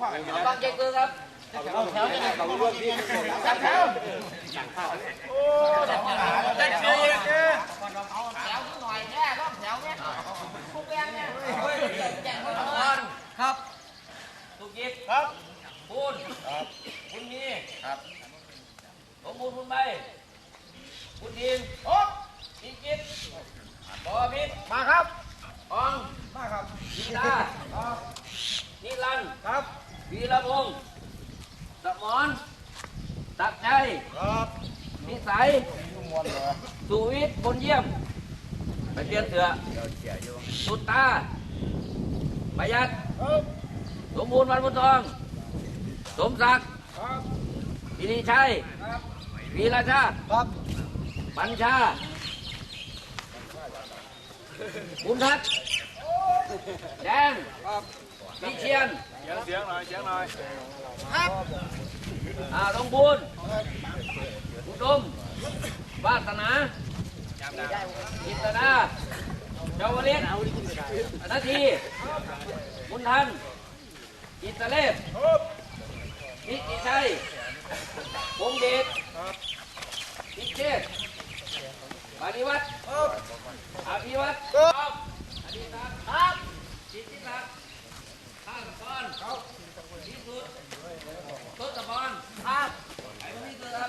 ฟังใจเกลือครับเอาแถวจะได้กับรวมที่จับแถวได้เชียร์แถวหน่อยแน่รอบแถวเนี่ยคุกแรงเนี่ยแจกคนละคนครับตุกิจครับคุณคุณมีครับสมบูรณ์คุณใบคุณทีมโอ้พิจิตบอมิตร มาครับ ออง มาครับ กีตานิรันดร์ ครับ วีรพงศ์สมรตักใจ ครับ นิสัย สุวิทย์บนเยี่ยม ไปเปลี่ยนเสือสุดตาประหยัดสมบูรณ์วันบุญทอง สมศักดิ์ครับวินิชัยวีราชาติบัญชาบุญทัศน์แดงครับวิเชียนเสียงเสียงหน่อยเสียงหน่อยครับอ่าลงบุญอุดมวาสนาอิตนา เจ้าวเลิศนาทีบุญทัน อิตาเลศครับนิติชัยพงเดชพิเชษปฏิวัติครับอภิวัตครับอดีศักดิ์ครับจิตติศักดิ์ข้างกรครับที่สุดทศพรครับไอ้คนนี้คือครับ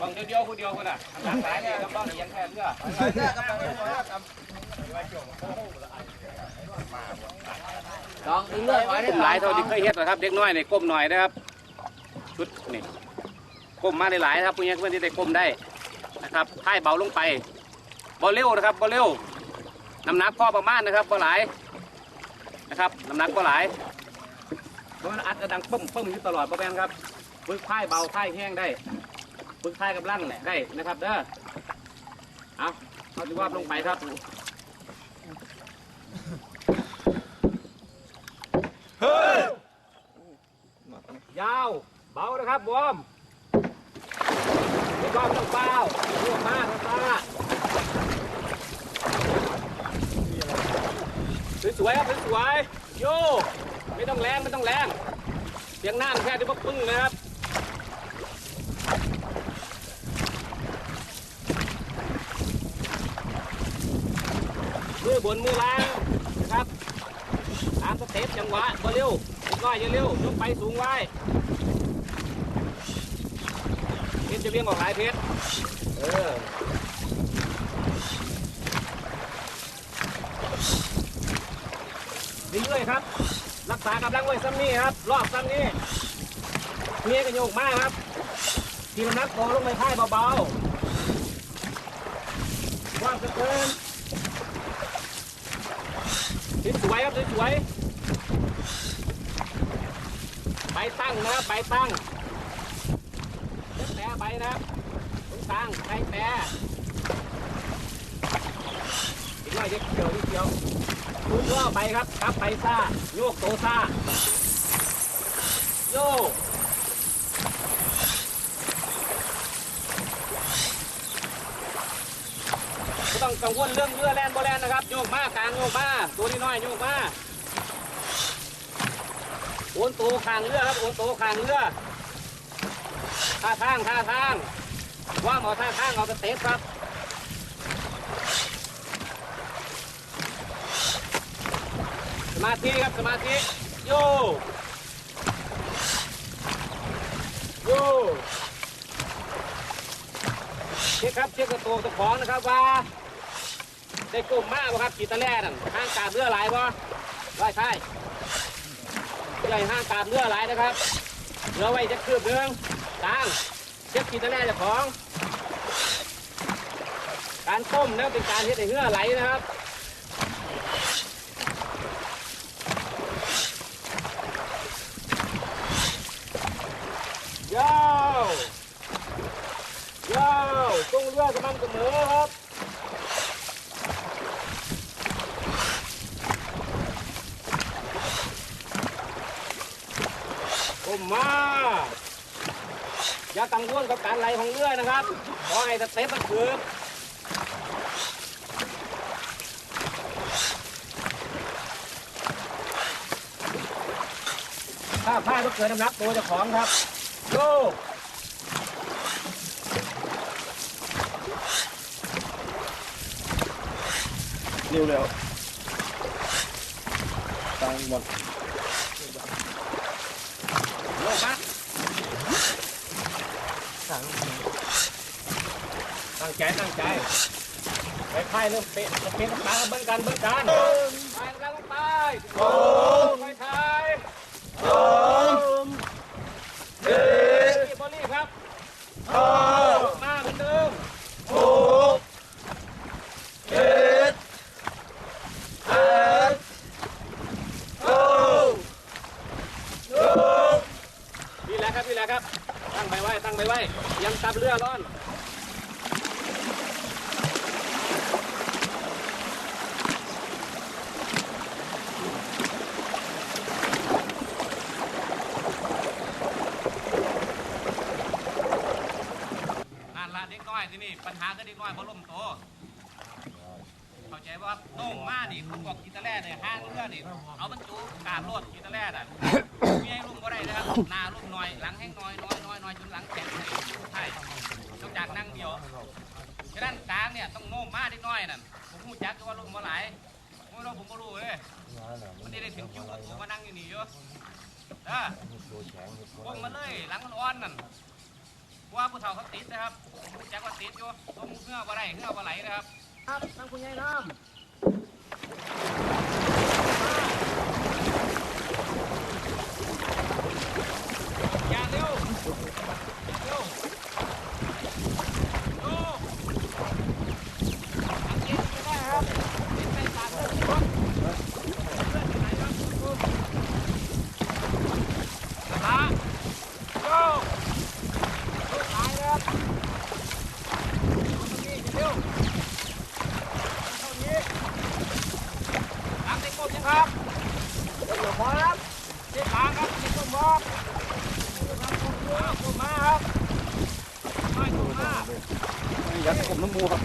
ฟังเดียวๆคนเดียวคนอะหลังหลายเนี่ยกำลังเอียงแทนเพื่อลองดึงเลื่อยไว้ได้ก้มหลายเท่าที่เคยเฮ็ดนะครับ เด็กน้อยเนี่ยก้มหน่อยนะครับ ชุดนี่ก้มมาหลายนะครับผู้ใหญ่เพื่อนที่ได้ก้มได้นะครับท้ายเบาลงไปบ่เร็วนะครับบ่เร็วน้ำหนักพอประมาณนะครับบ่หลายนะครับน้ำหนักบ่หลายเพราะมันอัดกระดังปึ้มปึ้มอยู่ตลอดบ่แม่นครับ ฝึกท้ายเบาท้ายแห้งได้ฝึกท้ายกับลั่นได้นะครับเด้อเอาเอาดีว่าลงไปครับเฮ้ยยาวเบานะครับบอมไม่ต้องต้องเปล่าเรื่องมากนะตาสวยๆครับสวยๆโยไม่ต้องแรงไม่ต้องแรงเสียงน้ำแค่ที่พวกปึ้งนะครับ อบนมือล่างนะครับตามสเต็ปจังหวะบ่เร็วกน้อยอย่าเร็วยกไปสูงไว้เพชรจะเลี้ยงออกหลายเพชรเออเรื่อยๆครับ รักษากำลังไว้ซ้ำนี้ครับ รอบซ้ำนี้เมียกันโยกมากครับทีน้ำหนักโตลงไปพ่ายเบาๆว่างเกิน สวยครับสวยๆใบตั้งนะครับใบตั้งแต่ใบนะครับตรงกลางใบแต่อีกหน่อยเดียวเดียวนิดเดียวลุกล่อไปครับครับไปซ่าโยกโตซ่าโยก ต้องกังวลเรื่องเรือแลนบ่แลนนะครับโยกมากลางโยกมาตัวนี้น้อยโยกมาโอนโตขางเรือครับโอนโตขางเรือท่าทางท่าทางว่างเอท่าทางเอาสเต็ปครับสมาธิครับสมาธิโยโยเช็คครับเช็คกระตัวเจ้าของนะครับว่า ได้กลุ่มมากบ่ครับกีตาแร่นั่นห้างกาบเรือหลายบ่ไว้ใช่ใหญ่ห้างกาบเรือหลายนะครับเหลือไว้จะคืบเรื่องกลางเช็คกีตาแร่เจ้าของ การต้มนะเป็นการเฮ็ดให้เรือไหลนะครับยาวยาวตรงเรือสม่ำเสมอครับ ผมมา อย่ากังวลกับการไหลของเรือนะครับขอให้สเต็ปมันคือถ้าพลาดก็เกิดน้ำหนักตัวเจ้าของครับโยกเร็วเร็วตังหมดโยกมาตั้ งใจตั้งใจไปไพายเริ่มเปะเปะตาเบิ้งกันเบิ้งกันไปกำลังไปโอ้ไปไทยโอ้เฮ้ยบอลลี่ครับมาเหมือนเดิมนี่แหละครับนี่แหละครับ ตั้งไปไว้ตั้งไปไว้ยังตับเรือร้อนละเด็กน้อยที่นี่ปัญหาก็เด็ก น้อยบ่ล่มโตเข้าใจว่าโต้งมานี่คุณบอกกินตะแล่เนี่ยห้างเรือนี่เอาบรรจุการรถกินตะแล่อะมีให้ลุ่มก็ได้นะครับหน้าลุ่มน้อยหลังแห้งน้อยน้อยน้อยน้อยจนหลังแข็งใช่นอกจากนั่งเดียวฉะนั้นกลางเนี่ยต้องโน้มมาเด็กน้อยนั่นผมพูดจักว่าลุ่มบ่หลายผมไม่รู้ผมบ่รู้เลยมันได้ถึงคิวผมมานั่งอยู่นี่อยู่เด้อวงมาเลยหลังมันอ่อนนั่น ว่าผู้เฒ่าเขาติดนะครับผมแจ็คว่าติดอยู่ต้มเหื่อบ่ได้เหื่อบ่ไหลนะครับ ครับทางคุณยายน้ำ ครับผมน้ำมูครับ